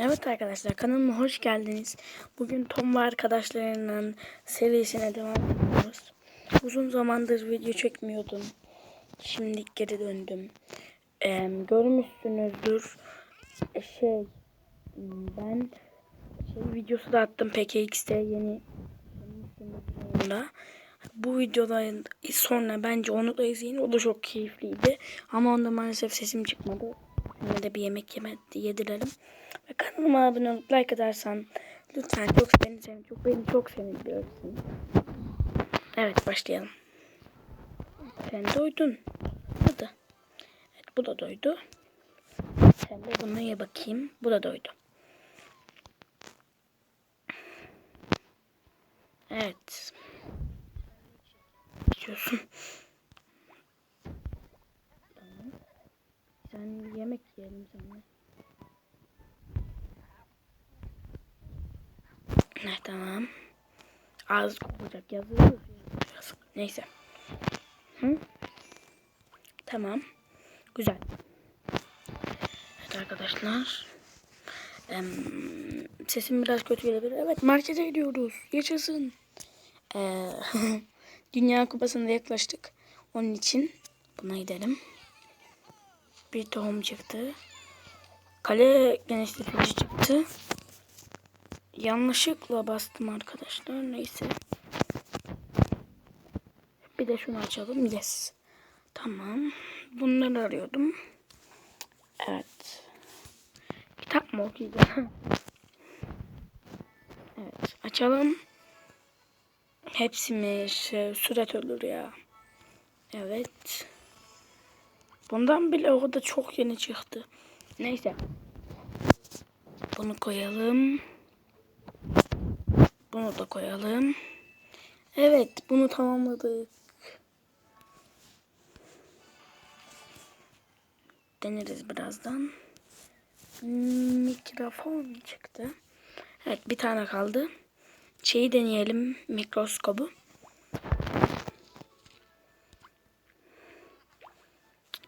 Evet arkadaşlar kanalıma hoş geldiniz. Bugün Tom ve arkadaşlarının serisine devam ediyoruz. Uzun zamandır video çekmiyordum. Şimdi geri döndüm. Ee, görmüşsünüzdür. Ee, Şey ben şey videosu da attım yeni yeni bu videodan sonra bence onu da izleyin. O da çok keyifliydi. Ama onda maalesef sesim çıkmadı. Yine de bir yemek yemedi, yedirelim. Ve kanalıma abone olup like atarsan lütfen çok beni sevin, çok beni çok sevindiriyorsun. Evet başlayalım. Sen doydun. Hadi. Evet bu da doydu. Sen de bunu ye bakayım. Bu da doydu. Evet. İstiyorsun. Bir yemek yiyelim seninle. Ne tamam. Az kokacak yazıyor. Neyse. Hı? Tamam. Güzel. Evet arkadaşlar. Em, sesim biraz kötü gelebilir. Evet markete gidiyoruz. Yaşasın. Ee, Dünya Kupası'na yaklaştık. Onun için buna gidelim. Bir tohum çıktı. Kale genişletici çıktı. Yanlışlıkla bastım arkadaşlar. Neyse. Bir de şunu açalım. Yes. Tamam. Bunları arıyordum. Evet. Kitap mı okuyacağım? evet. Açalım. Hepsi mi? Şey, süret ölür ya. Evet. Bundan bile o da çok yeni çıktı. Neyse. Bunu koyalım. Bunu da koyalım. Evet, bunu tamamladık. Deneriz birazdan. Mikrofon çıktı. Evet, bir tane kaldı. Şeyi deneyelim, mikroskobu.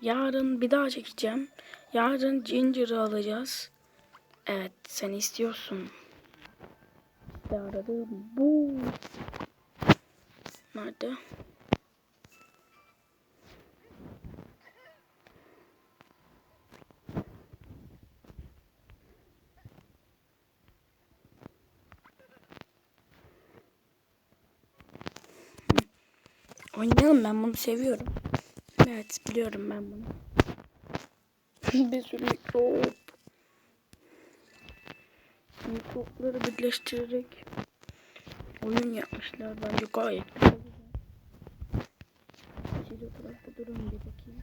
Yarın bir daha çekeceğim. Yarın Ginger'ı alacağız. Evet, sen istiyorsun. İşte aradı. Bu. Nerede? Oynayalım ben bunu seviyorum. Evet biliyorum ben bunu. bir sürü mikrop. Mikropları birleştirerek oyun yapmışlar bence gayet güzel. Siz o tarafta durun bir bakayım.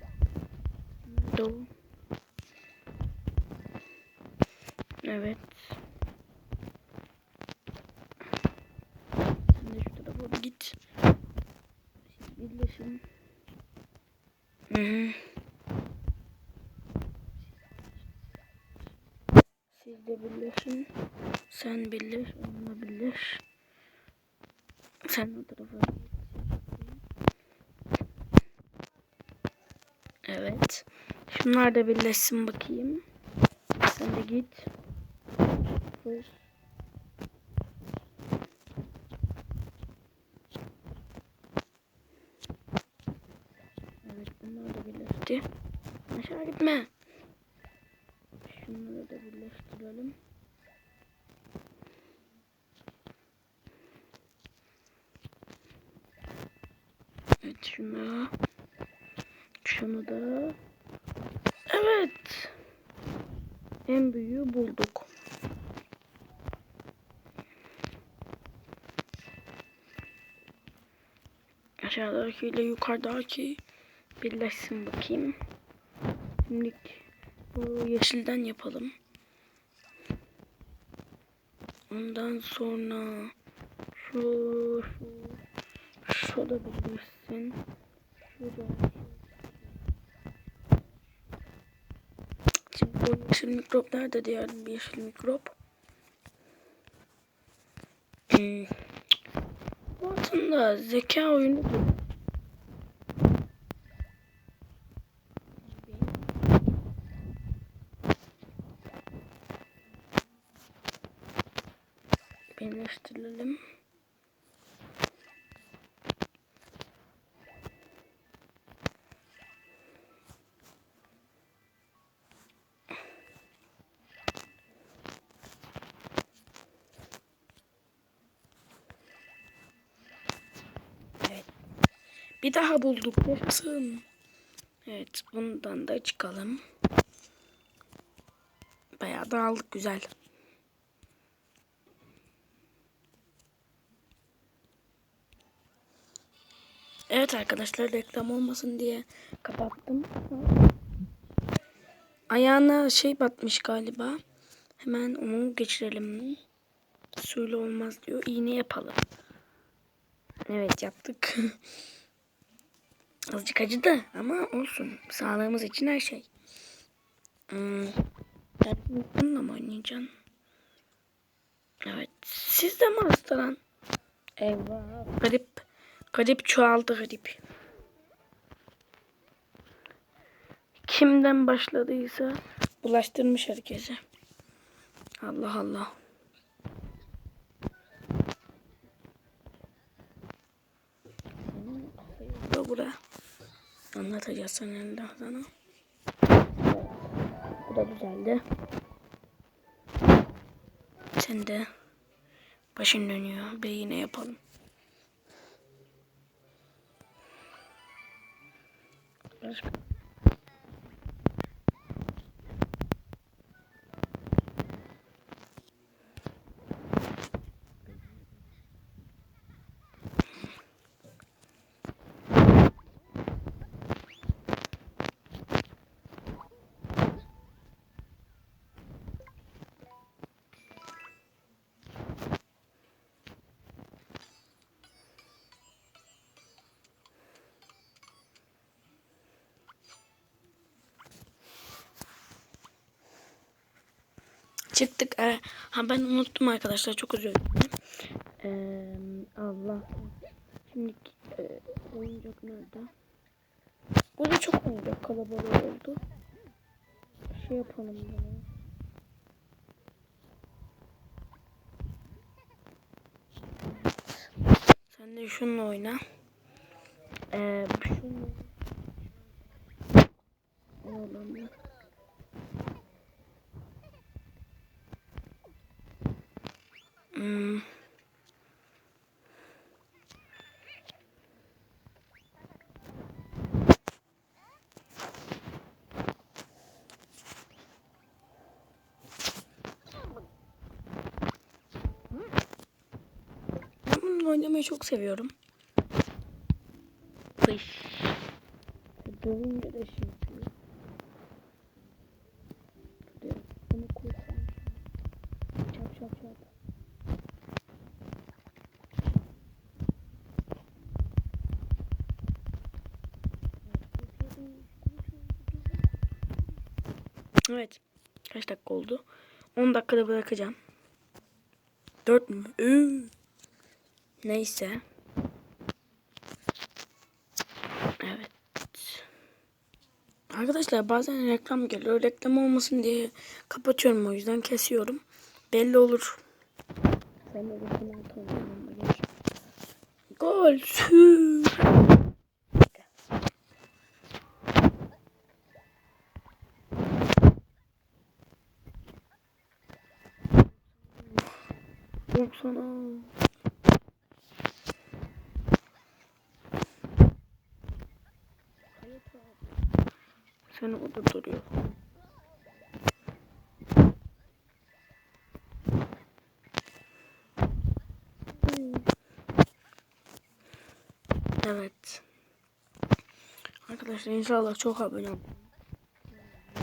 O? Evet. De şu tarafa git. Birleşin. Siz de birleşin. Sen birleş, onunla birleş. Sen o tarafa. Evet. Şunlar da birleşsin bakayım. Sen de git. Sıfır. Gitme. Şunları da birleştirelim. Evet şunu. Şunu da. Evet. En büyüğü bulduk. Aşağıdaki ile yukarıdaki birleşsin bakayım. Şimdi bu yeşilden yapalım. Ondan sonra şu şu şu da birleşsin. Şu da Şimdi bu yeşil mikrop nerede diğer bir yeşil mikrop? Hmm. Bu aslında zeka oyunu gibi. Birleştirelim. Evet. Bir daha bulduk. Yaşasın. Evet. Bundan da çıkalım. Bayağı da aldık. Güzel. Evet arkadaşlar reklam olmasın diye kapattım. Ayağına şey batmış galiba. Hemen onu geçirelim. Suyla olmaz diyor. İğne yapalım. Evet yaptık. Azıcık acıdı ama olsun. Sağlığımız için her şey. Hmm. Bununla mı oynayacaksın? Evet. Siz de mi hastalan? Eyvah. Garip. Garip çoğaldı garip. Kimden başladıysa bulaştırmış herkese. Allah Allah. Bura bura. Anlatacağız sana sana. Bu da güzeldi. Sen de başın dönüyor. Bir yine yapalım. Çıktık. Ee, ha ben unuttum arkadaşlar. Çok özür dilerim. Ee, Allah. Şimdi e, oyuncak nerede? Burada çok oyuncak kalabalık oldu. Şey yapalım. Böyle. Sen de şununla oyna. Ee, şununla. Oğlum. Hmm. Ben bununla oynamayı çok seviyorum. Fış. Dövünce de şey yapıyor. Dur, Bunu koysam. Çap çap çap. Evet. Kaç dakika oldu? 10 dakikada bırakacağım. 4 mü? Üü. Neyse. Evet. Arkadaşlar bazen reklam geliyor. Reklam olmasın diye kapatıyorum o yüzden kesiyorum. Belli olur. Gol. Yok sana. Seni orada duruyor. Evet. Arkadaşlar inşallah çok abone olun.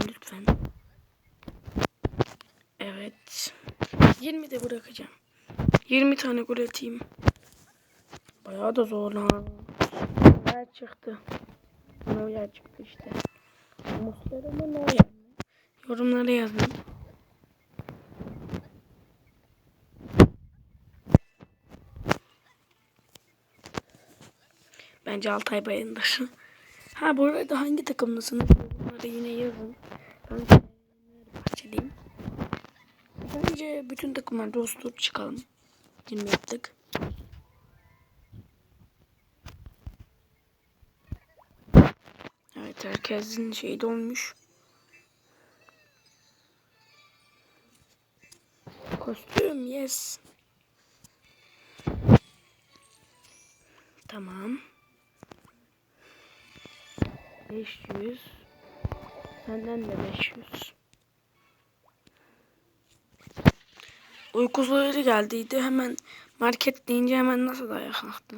Lütfen. Evet. 20 de bırakacağım. 20 tane gol atayım. Bayağı da zor ha. Neuer çıktı. Neuer çıktı işte. Muslera mı Neuer mi? Yorumlara yazın. Bence Altay Bayındır. Ha bu arada hangi takımlısınız? Yorumlara yine yazın. Ben Fenerbahçeliyim. Bence bütün takımlar dostluğu çıkalım. 20 yaptık. Herkesin şeyi dolmuş. Kostüm yes. Tamam. 500. Senden de 500. Uykuları geldiydi. Hemen market deyince hemen nasıl da kalktı.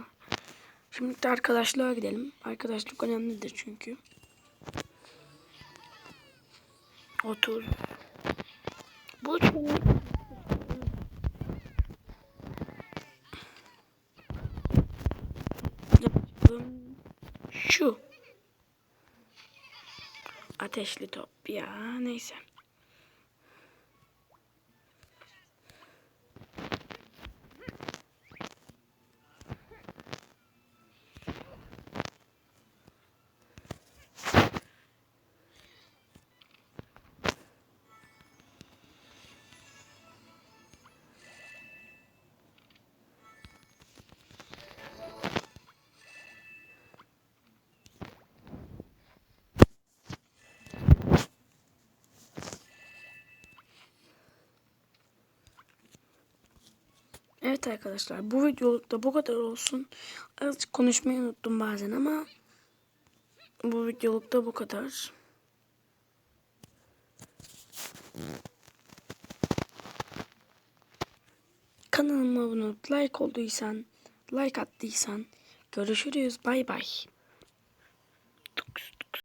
Şimdi de arkadaşlığa gidelim. Arkadaşlık önemlidir çünkü. Otur. Bu çok... Şu. Ateşli top ya neyse. Evet arkadaşlar bu videolukta bu kadar olsun. Azıcık konuşmayı unuttum bazen ama bu videolukta bu kadar. Kanalıma abone olup like olduysan, like attıysan görüşürüz. Bay bay.